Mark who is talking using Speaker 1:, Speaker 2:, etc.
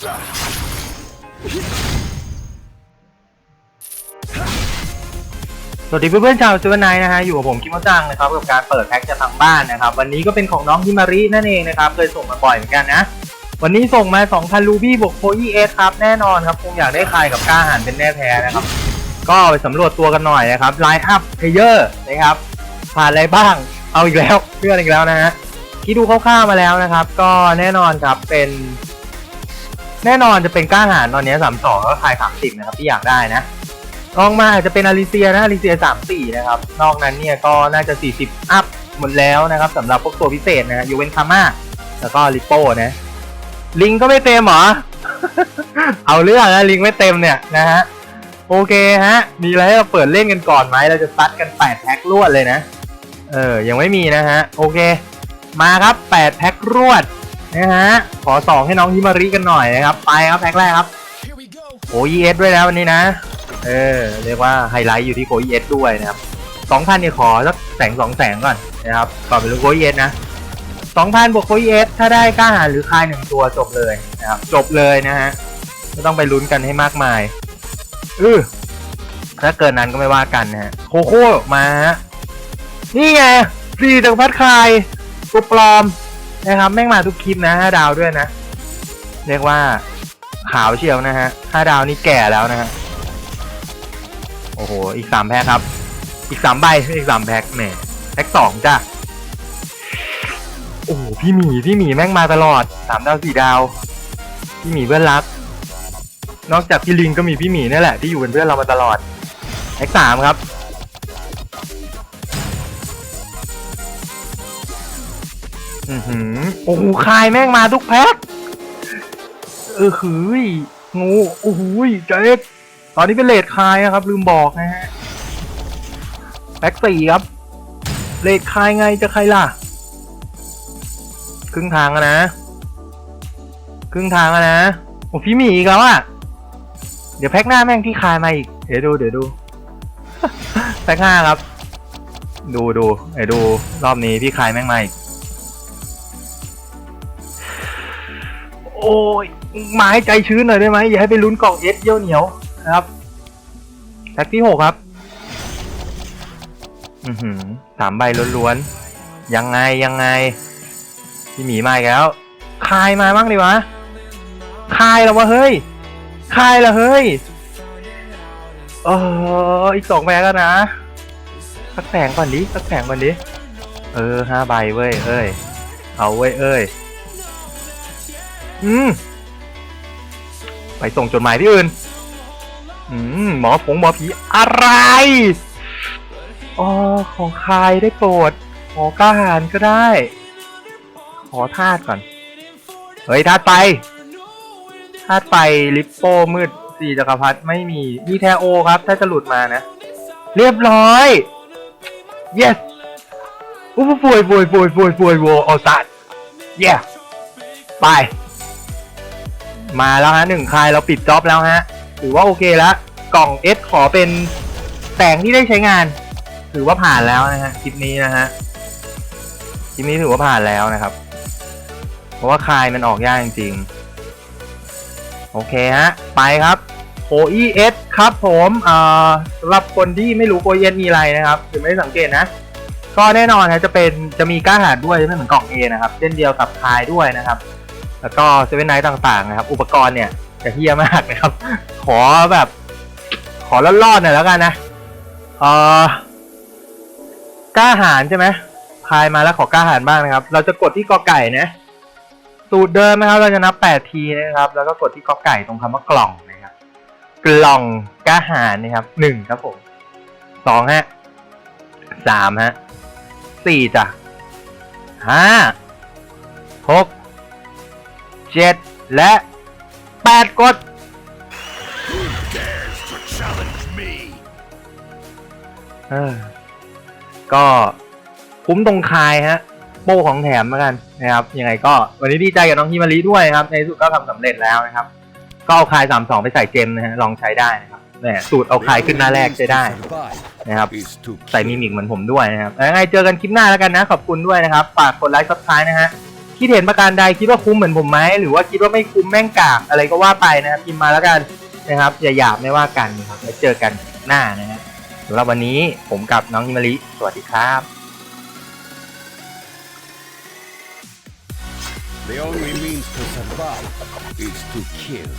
Speaker 1: สวัสดีเพื่อนๆชาวซูเปอร์ไนท์นะฮะอยู่กับผมคิมจังนะครับกับการเปิดแพ็กจากทางบ้านนะครับ วันนี้ก็เป็นของน้องฮิมารินั่นเองนะครับเคยส่งมาบ่อยเหมือนกันนะ วันนี้ส่งมา2,000รูบี้บวกโคอีเอสครับแน่นอนครับคงอยากได้ใครกับกล้าหารเป็นแน่แท้นะครับ ก็ไปสำรวจตัวกันหน่อยนะครับไลน์อัพเพลเยอร์นะครับผ่านอะไรบ้างเอาอีกแล้วเพื่อนอีกแล้วนะฮะที่ดูคร่าวๆมาแล้วนะครับ ก็แน่นอนครับเป็น แน่นอนจะเป็นกล้าหารตอนนี้สามสองก็ขายสามสิบนะครับที่อยากได้นะลองมาอาจจะเป็นอาริเซียนะอาริเซียสามสี่นะครับ นอกนั้นเนี่ยก็น่าจะสี่สิบอัพหมดแล้วนะครับสำหรับพวกตัวพิเศษนะฮะยูเวนคาม่าแล้วก็ลิโป้นะ ลิงก็ไม่เต็มหรอ เอาเรื่องนะลิงไม่เต็มเนี่ยนะฮะโอเคฮะ มีอะไรให้เราเปิดเล่นกันก่อนไหมเราจะซัดกัน 8 แพ็ครวดเลยนะ เออ ยังไม่มีนะฮะ โอเค มาครับ 8 แพ็ครวด นะฮะ ขอสองให้น้องฮิมาริกันหน่อยนะครับ ไปครับแพ็คแรกครับโอเอสด้วยนะวันนี้นะ เออ เรียกว่าไฮไลท์อยู่ที่โคเอสด้วยนะครับสองพันเนี่ยขอสักแสงสองแสงก่อนนะครับก่อนไปลงโคเอสนะสองพันบวกโคเอสถ้าได้กล้าหาหรือคายหนึ่งตัวจบเลยนะครับจบเลยนะฮะไม่ต้องไปลุ้นกันให้มากมายอือถ้าเกินนั้นก็ไม่ว่ากันนะฮะโคโค่มาฮะนี่ไงสี่จักพัดคายตัวปลอม นะครับแม่งมาทุกคลิปนะห้าดาวด้วยนะ เรียกว่าขาวเชียวนะฮะห้าดาวนี่แก่แล้วนะฮะโอ้โหอีกสามแพ็คครับ อีกสามใบอีกสามแพ็คแหมแพ็คสองจ้ะโอ้โหพี่หมีพี่หมีแม่งมาตลอดสามดาวสี่ดาว พี่หมีเพื่อนรัก นอกจากพี่ลิงก็มีพี่หมีนี่แหละที่อยู่เป็นเพื่อนเรามาตลอดแพ็กสามครับ อือหือโอ้โหคายแม่งมาทุกแพ็คเออหืยงูโอ้โหเจ๊กตอนนี้เป็นเลดคายนะครับ ลืมบอกนะฮะแพ็กสี่ครับ เลดคายไงจะใครล่ะ ครึ่งทางแล้วนะ ครึ่งทางแล้วนะโอ้พี่หมีอีกแล้วอะเดี๋ยวแพ็กหน้าแม่งที่คายมาอีก เดี๋ยวดูเดี๋ยวดู แพ็กหน้าครับ ดูดูเดี๋ยวดูรอบนี้พี่คายแม่งมาอีก โอ้ยหมาให้ใจชื้นหน่อยได้ไหมอย่าให้ไปลุ้นกล่องเอสเยี่ยวเหนียวนะครับแพ็กที่หกครับ อือหือสามใบล้วนๆ ยังไงยังไง พี่หมีมาอีกแล้ว คายมาบ้างดิวะ คายแล้ววะเฮ้ย คายแล้วเฮ้ยเอออีกสองแบกแล้วนะสักแสงก่อนดิสักแสงก่อนดิ เออห้าใบเว้ยเอ้ย เอาเว้ยเอ้ย อืม ไปส่งจดหมายที่อื่น อืม หมอผงหมอผีอะไร อ๋อ ของใคายได้โปรด ขอกล้าหารก็ได้ ขอธาตุก่อน เฮ้ยธาตุไฟธาตุไฟลิปโป้มืดสี่จักรพรรดิไม่มี มีแทโอครับ ถ้าจะหลุดมานะ เรียบร้อย yes อู้ฟวยฟวยฟวยฟวยฟวยโวโอสัตเย้ไป มาแล้วฮะหนึ่งคายเราปิดจ็อบแล้วฮะถือว่าโอเคแล้วกล่อง S ขอเป็นแสงที่ได้ใช้งาน ถือว่าผ่านแล้วนะฮะคลิปนี้นะฮะคลิปนี้ถือว่าผ่านแล้วนะครับ เพราะว่าคายมันออกยากจริงๆโอเคฮะไปครับโ o อีเอสครับผมเอ่อสำหรับคนที่ไม่รู้โอเอสมีอะไรนะครับหรือไม่ได้สังเกตนะ ก็แน่นอนนะจะเป็นจะมีก้าหาดด้วยไม่เหมือนกล่อง A นะครับเช่นเดียวกับคายด้วยนะครับ แล้วก็เซเว่นไนท์ต่างๆนะครับ อุปกรณ์เนี่ยจะเฮี้ยมากนะครับ ขอแบบ ขอรอดๆหน่อยแล้วกันนะเอ่อกล้าหารใช่ไหมพายมาแล้วขอกล้าหารบ้างนะครับ เราจะกดที่กอไก่นะ สูตรเดิมนะครับ เราจะนับ 8 ทีนะครับ แล้วก็กดที่กอไก่ตรงคำว่ากล่องนะครับ กล่องกล้าหารนะครับหนึ่งครับผมสองฮะสามฮะสี่จ้ะห้าหก เจ็ดและแปดกด ก็คุ้มตรงคายฮะ โป้ของแถมแล้วกันนะครับ ยังไงก็วันนี้ดีใจกับน้องฮิมาริด้วยครับ ในสุดก็ทำสำเร็จแล้วนะครับ ก็เอาคาย 32 ไปใส่เจมนะฮะ ลองใช้ได้นะครับแหมสูตรเอาคายขึ้นหน้าแรกใช้ได้นะครับใส่มิมิกเหมือนผมด้วยนะครับยังไงเจอกันคลิปหน้าแล้วกันนะ ขอบคุณด้วยนะครับ ฝากกดไลค์ซับสไครต์นะฮะ คิดเห็นประการใดคิดว่าคุ้มเหมือนผมไหมหรือว่าคิดว่าไม่คุ้มแม่งกากอะไรก็ว่าไปนะครับพิมพ์มาแล้วกันนะครับอย่าหยาบไม่ว่ากันนะครับแล้วเจอกันหน้านะฮะสำหรับวันนี้ผมกับน้องยิมาริสวัสดีครับ
Speaker 2: The only means to survive is to kill.